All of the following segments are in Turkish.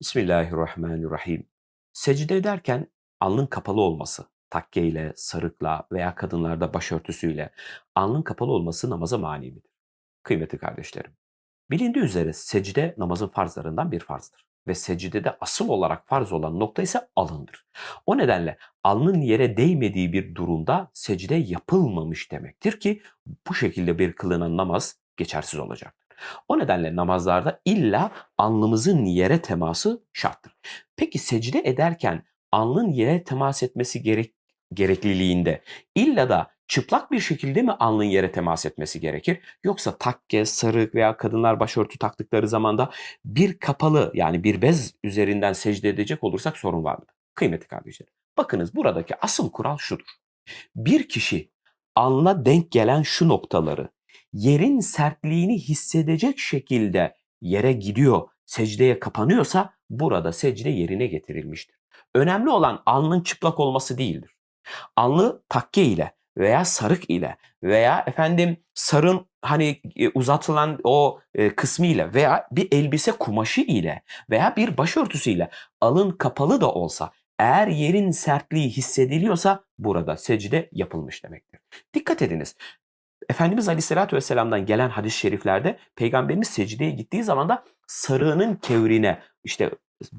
Bismillahirrahmanirrahim. Secde ederken alnın kapalı olması, takke ile, sarıkla veya kadınlarda başörtüsüyle alnın kapalı olması namaza mani midir? Kıymetli kardeşlerim, bilindiği üzere secde namazın farzlarından bir farzdır. Ve secdede asıl olarak farz olan nokta ise alındır. O nedenle alnın yere değmediği bir durumda secde yapılmamış demektir ki bu şekilde bir kılınan namaz geçersiz olacaktır. O nedenle namazlarda illa alnımızın yere teması şarttır. Peki secde ederken alnın yere temas etmesi gerek, gerekliliğinde illa da çıplak bir şekilde mi alnın yere temas etmesi gerekir? Yoksa takke, sarık veya kadınlar başörtü taktıkları zamanda bir kapalı yani bir bez üzerinden secde edecek olursak sorun var mı? Kıymetli kardeşlerim. Bakınız buradaki asıl kural şudur. Bir kişi alnına denk gelen şu noktaları yerin sertliğini hissedecek şekilde yere gidiyor, secdeye kapanıyorsa burada secde yerine getirilmiştir. Önemli olan alnın çıplak olması değildir. Alnı takke ile veya sarık ile veya efendim sarın hani e, uzatılan o e, kısmı ile veya bir elbise kumaşı ile veya bir başörtüsü ile alın kapalı da olsa eğer yerin sertliği hissediliyorsa burada secde yapılmış demektir. Dikkat ediniz. Efendimiz Aleyhisselatü Vesselam'dan gelen hadis-i şeriflerde Peygamberimiz secdeye gittiği zaman da sarığının kevrine işte,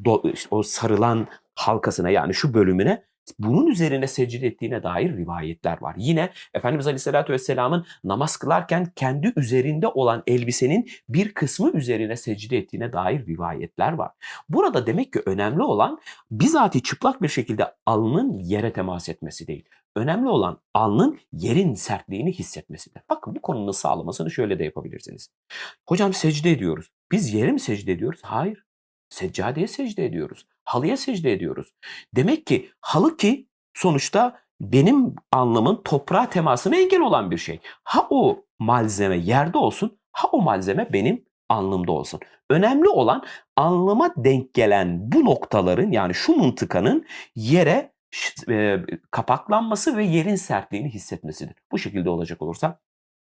do, işte o sarılan halkasına yani şu bölümüne bunun üzerine secde ettiğine dair rivayetler var. Yine Efendimiz Aleyhisselatü Vesselam'ın namaz kılarken kendi üzerinde olan elbisenin bir kısmı üzerine secde ettiğine dair rivayetler var. Burada demek ki önemli olan bizatihi çıplak bir şekilde alnın yere temas etmesi değil. Önemli olan alnın yerin sertliğini hissetmesidir. Bakın bu konunun sağlamasını şöyle de yapabilirsiniz. Hocam secde ediyoruz. Biz yere mi secde ediyoruz? Hayır. Seccadeye secde ediyoruz. Halıya secde ediyoruz. Demek ki halı ki sonuçta benim anlamın toprağa temasına engel olan bir şey. Ha o malzeme yerde olsun, ha o malzeme benim alnımda olsun. Önemli olan alnıma denk gelen bu noktaların yani şu mıntıkanın yere kapaklanması ve yerin sertliğini hissetmesidir. Bu şekilde olacak olursa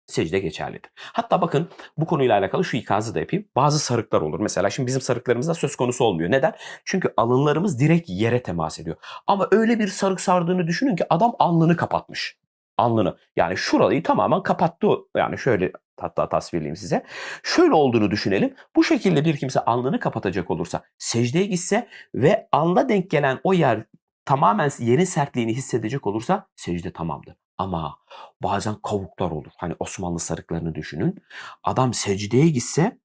secde geçerlidir. Hatta bakın bu konuyla alakalı şu ikazı da yapayım. Bazı sarıklar olur. Mesela şimdi bizim sarıklarımızda söz konusu olmuyor. Neden? Çünkü alınlarımız direkt yere temas ediyor. Ama öyle bir sarık sardığını düşünün ki adam alnını kapatmış. Alnını. Yani şurayı tamamen kapattı. Yani şöyle hatta tasvirleyeyim size. Şöyle olduğunu düşünelim. Bu şekilde bir kimse alnını kapatacak olursa, secdeye gitse ve alnına denk gelen o yer tamamen yerin sertliğini hissedecek olursa secde tamamdır. Ama bazen kavuklar olur. Hani Osmanlı sarıklarını düşünün. Adam secdeye gitse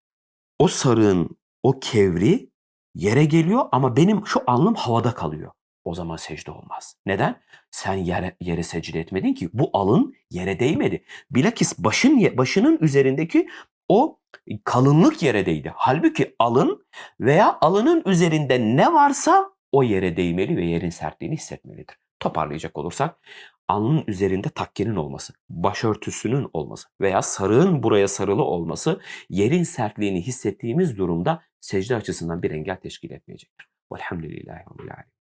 o sarığın o kevri yere geliyor ama benim şu alnım havada kalıyor. O zaman secde olmaz. Neden? Sen yere, yere secde etmedin ki. Bu alın yere değmedi. Bilakis başın başının üzerindeki o kalınlık yere değdi. Halbuki alın veya alının üzerinde ne varsa o yere değmeli ve yerin sertliğini hissetmelidir. Toparlayacak olursak alnın üzerinde takkenin olması, başörtüsünün olması veya sarığın buraya sarılı olması yerin sertliğini hissettiğimiz durumda secde açısından bir engel teşkil etmeyecektir. Velhamdülillahi Rabbil Alemin.